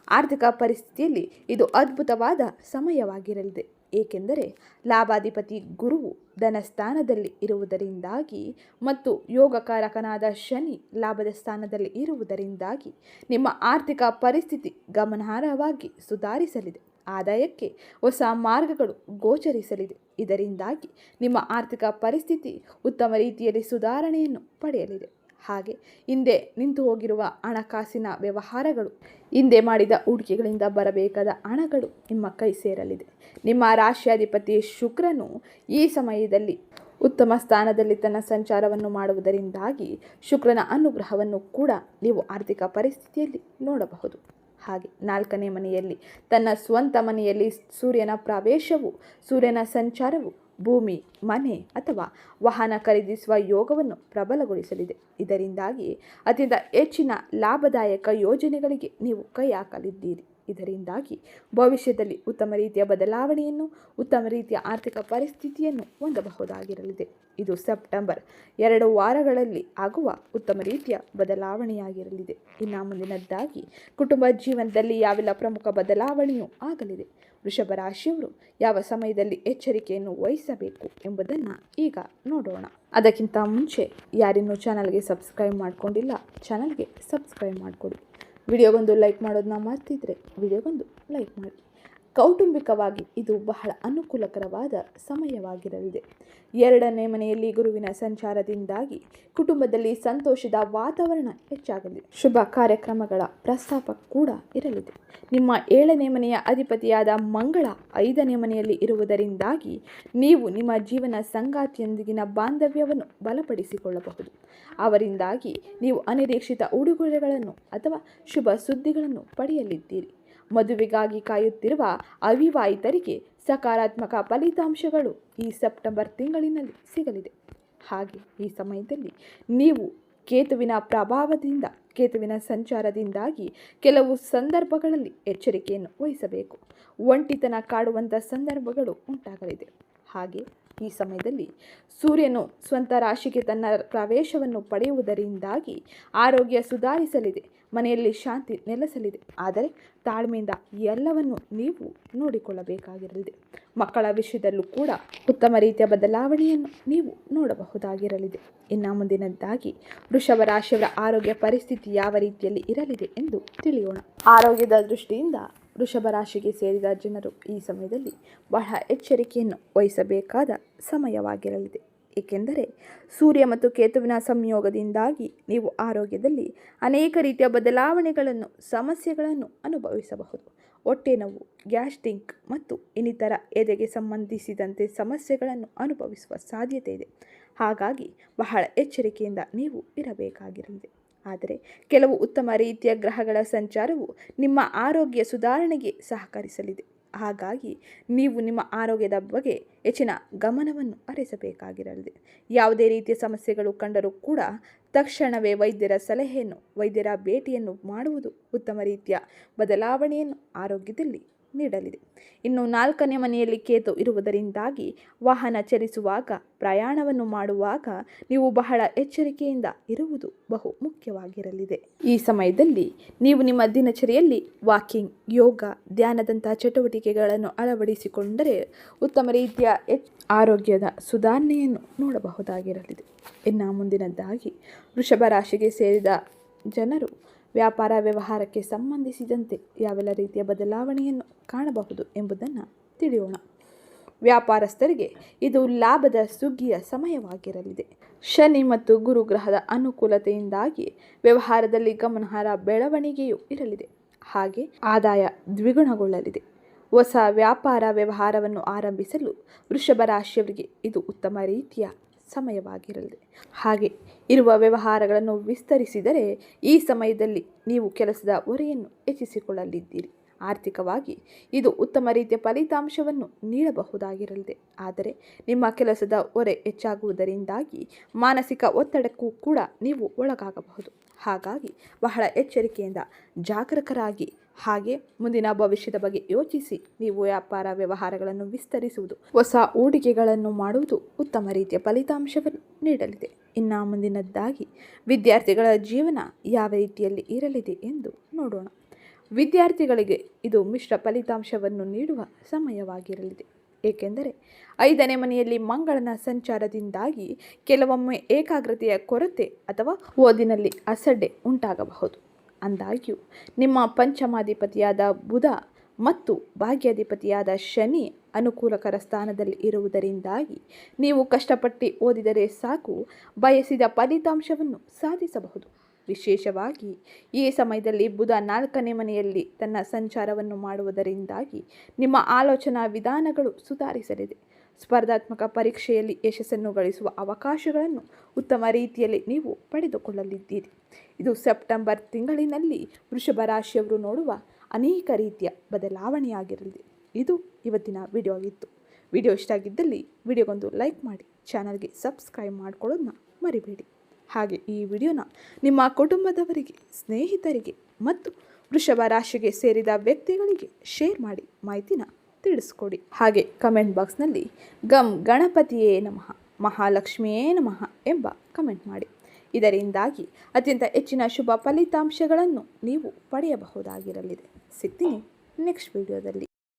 ಆರ್ಥಿಕ ಪರಿಸ್ಥಿತಿಯಲ್ಲಿ ಇದು ಅದ್ಭುತವಾದ ಸಮಯವಾಗಿರಲಿದೆ. ಏಕೆಂದರೆ ಲಾಭಾಧಿಪತಿ ಗುರುವು ಧನಸ್ಥಾನದಲ್ಲಿ ಇರುವುದರಿಂದಾಗಿ ಮತ್ತು ಯೋಗಕಾರಕನಾದ ಶನಿ ಲಾಭದ ಸ್ಥಾನದಲ್ಲಿ ಇರುವುದರಿಂದಾಗಿ ನಿಮ್ಮ ಆರ್ಥಿಕ ಪರಿಸ್ಥಿತಿ ಗಮನಾರ್ಹವಾಗಿ ಸುಧಾರಿಸಲಿದೆ. ಆದಾಯಕ್ಕೆ ಹೊಸ ಮಾರ್ಗಗಳು ಗೋಚರಿಸಲಿದೆ. ಇದರಿಂದಾಗಿ ನಿಮ್ಮ ಆರ್ಥಿಕ ಪರಿಸ್ಥಿತಿ ಉತ್ತಮ ರೀತಿಯಲ್ಲಿ ಸುಧಾರಣೆಯನ್ನು ಪಡೆಯಲಿದೆ. ಹಾಗೆ ಹಿಂದೆ ನಿಂತು ಹೋಗಿರುವ ಹಣಕಾಸಿನ ವ್ಯವಹಾರಗಳು, ಹಿಂದೆ ಮಾಡಿದ ಹೂಡಿಕೆಗಳಿಂದ ಬರಬೇಕಾದ ಹಣಗಳು ನಿಮ್ಮ ಕೈ ಸೇರಲಿದೆ. ನಿಮ್ಮ ರಾಶಿಯಾಧಿಪತಿ ಶುಕ್ರನು ಈ ಸಮಯದಲ್ಲಿ ಉತ್ತಮ ಸ್ಥಾನದಲ್ಲಿ ತನ್ನ ಸಂಚಾರವನ್ನು ಮಾಡುವುದರಿಂದಾಗಿ ಶುಕ್ರನ ಅನುಗ್ರಹವನ್ನು ಕೂಡ ನೀವು ಆರ್ಥಿಕ ಪರಿಸ್ಥಿತಿಯಲ್ಲಿ ನೋಡಬಹುದು. ಹಾಗೆ ನಾಲ್ಕನೇ ಮನೆಯಲ್ಲಿ ತನ್ನ ಸ್ವಂತ ಮನೆಯಲ್ಲಿ ಸೂರ್ಯನ ಪ್ರವೇಶವು ಸೂರ್ಯನ ಸಂಚಾರವು ಭೂಮಿ, ಮನೆ ಅಥವಾ ವಾಹನ ಖರೀದಿಸುವ ಯೋಗವನ್ನು ಪ್ರಬಲಗೊಳಿಸಲಿದೆ. ಇದರಿಂದಾಗಿ ಅತ್ಯಂತ ಹೆಚ್ಚಿನ ಲಾಭದಾಯಕ ಯೋಜನೆಗಳಿಗೆ ನೀವು ಕೈ ಹಾಕಲಿದ್ದೀರಿ. ಇದರಿಂದಾಗಿ ಭವಿಷ್ಯದಲ್ಲಿ ಉತ್ತಮ ರೀತಿಯ ಬದಲಾವಣೆಯನ್ನು, ಉತ್ತಮ ರೀತಿಯ ಆರ್ಥಿಕ ಪರಿಸ್ಥಿತಿಯನ್ನು ಹೊಂದಬಹುದಾಗಿರಲಿದೆ. ಇದು ಸೆಪ್ಟೆಂಬರ್ ಎರಡು ವಾರಗಳಲ್ಲಿ ಆಗುವ ಉತ್ತಮ ರೀತಿಯ ಬದಲಾವಣೆಯಾಗಿರಲಿದೆ. ಇನ್ನು ಮುಂದಿನದ್ದಾಗಿ, ಕುಟುಂಬ ಜೀವನದಲ್ಲಿ ಯಾವೆಲ್ಲ ಪ್ರಮುಖ ಬದಲಾವಣೆಯೂ ಆಗಲಿದೆ. ವೃಷಭ ರಾಶಿಯವರು ಯಾವ ಸಮಯದಲ್ಲಿ ಎಚ್ಚರಿಕೆಯನ್ನು ವಹಿಸಬೇಕು ಎಂಬುದನ್ನು ಈಗ ನೋಡೋಣ. ಅದಕ್ಕಿಂತ ಮುಂಚೆ ಯಾರಿನ್ನೂ ಚಾನಲ್ಗೆ ಸಬ್ಸ್ಕ್ರೈಬ್ ಮಾಡಿಕೊಂಡಿಲ್ಲ, ಚಾನಲ್ಗೆ ಸಬ್ಸ್ಕ್ರೈಬ್ ಮಾಡಿಕೊಡಿ. ವಿಡಿಯೋಗೊಂದು ಲೈಕ್ ಮಾಡೋದನ್ನ ಮರ್ತಿದ್ರೆ ವಿಡಿಯೋಗೊಂದು ಲೈಕ್ ಮಾಡಿ. ಕೌಟುಂಬಿಕವಾಗಿ ಇದು ಬಹಳ ಅನುಕೂಲಕರವಾದ ಸಮಯವಾಗಿರಲಿದೆ. ಎರಡನೇ ಮನೆಯಲ್ಲಿ ಗುರುವಿನ ಸಂಚಾರದಿಂದಾಗಿ ಕುಟುಂಬದಲ್ಲಿ ಸಂತೋಷದ ವಾತಾವರಣ ಹೆಚ್ಚಾಗಲಿದೆ. ಶುಭ ಕಾರ್ಯಕ್ರಮಗಳ ಪ್ರಸ್ತಾಪ ಕೂಡ ಇರಲಿದೆ. ನಿಮ್ಮ ಏಳನೇ ಮನೆಯ ಅಧಿಪತಿಯಾದ ಮಂಗಳ ಐದನೇ ಮನೆಯಲ್ಲಿ ಇರುವುದರಿಂದಾಗಿ ನೀವು ನಿಮ್ಮ ಜೀವನ ಸಂಗಾತಿಯೊಂದಿಗಿನ ಬಾಂಧವ್ಯವನ್ನು ಬಲಪಡಿಸಿಕೊಳ್ಳಬಹುದು. ಅವರಿಂದಾಗಿ ನೀವು ಅನಿರೀಕ್ಷಿತ ಉಡುಗೊರೆಗಳನ್ನು ಅಥವಾ ಶುಭ ಸುದ್ದಿಗಳನ್ನು ಪಡೆಯಲಿದ್ದೀರಿ. ಮದುವೆಗಾಗಿ ಕಾಯುತ್ತಿರುವ ಅವಿವಾಹಿತರಿಗೆ ಸಕಾರಾತ್ಮಕ ಫಲಿತಾಂಶಗಳು ಈ ಸೆಪ್ಟೆಂಬರ್ ತಿಂಗಳಿನಲ್ಲಿ ಸಿಗಲಿದೆ. ಹಾಗೆ ಈ ಸಮಯದಲ್ಲಿ ನೀವು ಕೇತುವಿನ ಪ್ರಭಾವದಿಂದ, ಕೇತುವಿನ ಸಂಚಾರದಿಂದಾಗಿ ಕೆಲವು ಸಂದರ್ಭಗಳಲ್ಲಿ ಎಚ್ಚರಿಕೆಯನ್ನು ವಹಿಸಬೇಕು. ಒಂಟಿತನ ಕಾಡುವಂಥ ಸಂದರ್ಭಗಳು ಉಂಟಾಗಲಿದೆ. ಹಾಗೆ ಈ ಸಮಯದಲ್ಲಿ ಸೂರ್ಯನು ಸ್ವಂತ ರಾಶಿಗೆ ತನ್ನ ಪ್ರವೇಶವನ್ನು ಪಡೆಯುವುದರಿಂದಾಗಿ ಆರೋಗ್ಯ ಸುಧಾರಿಸಲಿದೆ. ಮನೆಯಲ್ಲಿ ಶಾಂತಿ ನೆಲೆಸಲಿದೆ. ಆದರೆ ತಾಳ್ಮೆಯಿಂದ ಎಲ್ಲವನ್ನು ನೀವು ನೋಡಿಕೊಳ್ಳಬೇಕಾಗಿರಲಿದೆ. ಮಕ್ಕಳ ವಿಷಯದಲ್ಲೂ ಕೂಡ ಉತ್ತಮ ರೀತಿಯ ಬದಲಾವಣೆಯನ್ನು ನೀವು ನೋಡಬಹುದಾಗಿರಲಿದೆ. ಇನ್ನು ಮುಂದಿನದ್ದಾಗಿ ವೃಷಭ ರಾಶಿಯವರ ಆರೋಗ್ಯ ಪರಿಸ್ಥಿತಿ ಯಾವ ರೀತಿಯಲ್ಲಿ ಇರಲಿದೆ ಎಂದು ತಿಳಿಯೋಣ. ಆರೋಗ್ಯದ ದೃಷ್ಟಿಯಿಂದ ವೃಷಭ ರಾಶಿಗೆ ಸೇರಿದ ಜನರು ಈ ಸಮಯದಲ್ಲಿ ಬಹಳ ಎಚ್ಚರಿಕೆಯನ್ನು ವಹಿಸಬೇಕಾದ ಸಮಯವಾಗಿರಲಿದೆ. ಏಕೆಂದರೆ ಸೂರ್ಯ ಮತ್ತು ಕೇತುವಿನ ಸಂಯೋಗದಿಂದಾಗಿ ನೀವು ಆರೋಗ್ಯದಲ್ಲಿ ಅನೇಕ ರೀತಿಯ ಬದಲಾವಣೆಗಳನ್ನು, ಸಮಸ್ಯೆಗಳನ್ನು ಅನುಭವಿಸಬಹುದು. ಹೊಟ್ಟೆ ನೋವು ಗ್ಯಾಸ್ಟಿಂಕ್ ಮತ್ತು ಇನ್ನಿತರ ಎದೆಗೆ ಸಂಬಂಧಿಸಿದಂತೆ ಸಮಸ್ಯೆಗಳನ್ನು ಅನುಭವಿಸುವ ಸಾಧ್ಯತೆ ಇದೆ. ಹಾಗಾಗಿ ಬಹಳ ಎಚ್ಚರಿಕೆಯಿಂದ ನೀವು ಇರಬೇಕಾಗಿರಲಿದೆ ಆದರೆ ಕೆಲವು ಉತ್ತಮ ರೀತಿಯ ಗ್ರಹಗಳ ಸಂಚಾರವು ನಿಮ್ಮ ಆರೋಗ್ಯ ಸುಧಾರಣೆಗೆ ಸಹಕರಿಸಲಿದೆ. ಹಾಗಾಗಿ ನೀವು ನಿಮ್ಮ ಆರೋಗ್ಯದ ಬಗ್ಗೆ ಹೆಚ್ಚಿನ ಗಮನವನ್ನು ಹರಿಸಬೇಕಾಗಿರಲಿದೆ ಯಾವುದೇ ರೀತಿಯ ಸಮಸ್ಯೆಗಳು ಕಂಡರೂ ಕೂಡ ತಕ್ಷಣವೇ ವೈದ್ಯರ ಸಲಹೆಯನ್ನು, ವೈದ್ಯರ ಭೇಟಿಯನ್ನು ಮಾಡುವುದು ಉತ್ತಮ ರೀತಿಯ ಬದಲಾವಣೆಯನ್ನು ಆರೋಗ್ಯದಲ್ಲಿ ನೀಡಲಿದೆ. ಇನ್ನು ನಾಲ್ಕನೇ ಮನೆಯಲ್ಲಿ ಕೇತು ಇರುವುದರಿಂದಾಗಿ ವಾಹನ ಚಲಿಸುವಾಗ, ಪ್ರಯಾಣವನ್ನು ಮಾಡುವಾಗ ನೀವು ಬಹಳ ಎಚ್ಚರಿಕೆಯಿಂದ ಇರುವುದು ಬಹು ಮುಖ್ಯವಾಗಿರಲಿದೆ. ಈ ಸಮಯದಲ್ಲಿ ನೀವು ನಿಮ್ಮ ದಿನಚರಿಯಲ್ಲಿ ವಾಕಿಂಗ್, ಯೋಗ ಧ್ಯಾನದಂತಹ ಚಟುವಟಿಕೆಗಳನ್ನು ಅಳವಡಿಸಿಕೊಂಡರೆ ಉತ್ತಮ ರೀತಿಯ ಆರೋಗ್ಯದ ಸುಧಾರಣೆಯನ್ನು ನೋಡಬಹುದಾಗಿರಲಿದೆ. ಇನ್ನು ಮುಂದಿನದ್ದಾಗಿ, ವೃಷಭ ರಾಶಿಗೆ ಸೇರಿದ ಜನರು ವ್ಯಾಪಾರ ವ್ಯವಹಾರಕ್ಕೆ ಸಂಬಂಧಿಸಿದಂತೆ ಯಾವೆಲ್ಲ ರೀತಿಯ ಬದಲಾವಣೆಯನ್ನು ಕಾಣಬಹುದು ಎಂಬುದನ್ನು ತಿಳಿಯೋಣ. ವ್ಯಾಪಾರಸ್ಥರಿಗೆ ಇದು ಲಾಭದ ಸುಗ್ಗಿಯ ಸಮಯವಾಗಿರಲಿದೆ. ಶನಿ ಮತ್ತು ಗುರು ಗ್ರಹದ ಅನುಕೂಲತೆಯಿಂದಾಗಿ ವ್ಯವಹಾರದಲ್ಲಿ ಗಮನಾರ್ಹ ಬೆಳವಣಿಗೆಯೂ ಇರಲಿದೆ. ಹಾಗೆ ಆದಾಯ ದ್ವಿಗುಣಗೊಳ್ಳಲಿದೆ. ಹೊಸ ವ್ಯಾಪಾರ ವ್ಯವಹಾರವನ್ನು ಆರಂಭಿಸಲು ವೃಷಭ ರಾಶಿಯವರಿಗೆ ಇದು ಉತ್ತಮ ರೀತಿಯ ಸಮಯವಾಗಿರಲಿದೆ. ಹಾಗೆ ಇರುವ ವ್ಯವಹಾರಗಳನ್ನು ವಿಸ್ತರಿಸಿದರೆ ಈ ಸಮಯದಲ್ಲಿ ನೀವು ಕೆಲಸದ ಹೊರೆಯನ್ನು ಹೆಚ್ಚಿಸಿಕೊಳ್ಳಲಿದ್ದೀರಿ. ಆರ್ಥಿಕವಾಗಿ ಇದು ಉತ್ತಮ ರೀತಿಯ ಫಲಿತಾಂಶವನ್ನು ನೀಡಬಹುದಾಗಿರಲಿದೆ. ಆದರೆ ನಿಮ್ಮ ಕೆಲಸದ ಹೊರೆ ಹೆಚ್ಚಾಗುವುದರಿಂದಾಗಿ ಮಾನಸಿಕ ಒತ್ತಡಕ್ಕೂ ಕೂಡ ನೀವು ಒಳಗಾಗಬಹುದು. ಹಾಗಾಗಿ ಬಹಳ ಎಚ್ಚರಿಕೆಯಿಂದ ಜಾಗರೂಕರಾಗಿ ಹಾಗೆ ಮುಂದಿನ ಭವಿಷ್ಯದ ಬಗ್ಗೆ ಯೋಚಿಸಿ ನೀವು ವ್ಯಾಪಾರ ವ್ಯವಹಾರಗಳನ್ನು ವಿಸ್ತರಿಸುವುದು, ಹೊಸ ಹೂಡಿಕೆಗಳನ್ನು ಮಾಡುವುದು ಉತ್ತಮ ರೀತಿಯ ಫಲಿತಾಂಶವನ್ನು ನೀಡಲಿದೆ. ಇನ್ನು ಮುಂದಿನದ್ದಾಗಿ ವಿದ್ಯಾರ್ಥಿಗಳ ಜೀವನ ಯಾವ ರೀತಿಯಲ್ಲಿ ಇರಲಿದೆ ಎಂದು ನೋಡೋಣ. ವಿದ್ಯಾರ್ಥಿಗಳಿಗೆ ಇದು ಮಿಶ್ರ ಫಲಿತಾಂಶವನ್ನು ನೀಡುವ ಸಮಯವಾಗಿರಲಿದೆ. ಏಕೆಂದರೆ ಐದನೇ ಮನೆಯಲ್ಲಿ ಮಂಗಳನ ಸಂಚಾರದಿಂದಾಗಿ ಕೆಲವೊಮ್ಮೆ ಏಕಾಗ್ರತೆಯ ಕೊರತೆ ಅಥವಾ ಓದಿನಲ್ಲಿ ಅಸಡ್ಡೆ ಉಂಟಾಗಬಹುದು. ಅಂದಾಗ್ಯೂ, ನಿಮ್ಮ ಪಂಚಮಾಧಿಪತಿಯಾದ ಬುಧ ಮತ್ತು ಭಾಗ್ಯಾಧಿಪತಿಯಾದ ಶನಿ ಅನುಕೂಲಕರ ಸ್ಥಾನದಲ್ಲಿ ಇರುವುದರಿಂದಾಗಿ ನೀವು ಕಷ್ಟಪಟ್ಟು ಓದಿದರೆ ಸಾಕು, ಬಯಸಿದ ಫಲಿತಾಂಶವನ್ನು ಸಾಧಿಸಬಹುದು. ವಿಶೇಷವಾಗಿ ಈ ಸಮಯದಲ್ಲಿ ಬುಧ ನಾಲ್ಕನೇ ಮನೆಯಲ್ಲಿ ತನ್ನ ಸಂಚಾರವನ್ನು ಮಾಡುವುದರಿಂದಾಗಿ ನಿಮ್ಮ ಆಲೋಚನಾ ವಿಧಾನಗಳು ಸುಧಾರಿಸಲಿದೆ. ಸ್ಪರ್ಧಾತ್ಮಕ ಪರೀಕ್ಷೆಯಲ್ಲಿ ಯಶಸ್ಸನ್ನು ಗಳಿಸುವ ಅವಕಾಶಗಳನ್ನು ಉತ್ತಮ ರೀತಿಯಲ್ಲಿ ನೀವು ಪಡೆದುಕೊಳ್ಳಲಿದ್ದೀರಿ. ಇದು ಸೆಪ್ಟೆಂಬರ್ ತಿಂಗಳಿನಲ್ಲಿ ವೃಷಭ ರಾಶಿಯವರು ನೋಡುವ ಅನೇಕ ರೀತಿಯ ಬದಲಾವಣೆಯಾಗಿರಲಿದೆ ಇದು ಇವತ್ತಿನ ವಿಡಿಯೋ ಆಗಿತ್ತು. ವಿಡಿಯೋ ಇಷ್ಟ ಆಗಿದ್ದಲ್ಲಿ ವಿಡಿಯೋಗೊಂದು ಲೈಕ್ ಮಾಡಿ ಚಾನಲ್ಗೆ ಸಬ್ಸ್ಕ್ರೈಬ್ ಮಾಡ್ಕೊಳ್ಳೋದನ್ನ ಮರಿಬೇಡಿ. ಹಾಗೆ ಈ ವಿಡಿಯೋನ ನಿಮ್ಮ ಕುಟುಂಬದವರಿಗೆ, ಸ್ನೇಹಿತರಿಗೆ ಮತ್ತು ವೃಷಭ ರಾಶಿಗೆ ಸೇರಿದ ವ್ಯಕ್ತಿಗಳಿಗೆ ಶೇರ್ ಮಾಡಿ ಮಾಹಿತಿನ ತಿಳಿಸ್ಕೊಡಿ. ಹಾಗೆ ಕಮೆಂಟ್ ಬಾಕ್ಸ್ನಲ್ಲಿ ಗಮ್ ಗಣಪತಿಯೇ ನಮಃ, ಮಹಾಲಕ್ಷ್ಮಿಯೇ ನಮಃ ಎಂಬ ಕಮೆಂಟ್ ಮಾಡಿ. ಇದರಿಂದಾಗಿ ಅತ್ಯಂತ ಹೆಚ್ಚಿನ ಶುಭ ಫಲಿತಾಂಶಗಳನ್ನು ನೀವು ಪಡೆಯಬಹುದಾಗಿರಲಿದೆ. ಸಿಗ್ತೀನಿ ನೆಕ್ಸ್ಟ್ ವಿಡಿಯೋದಲ್ಲಿ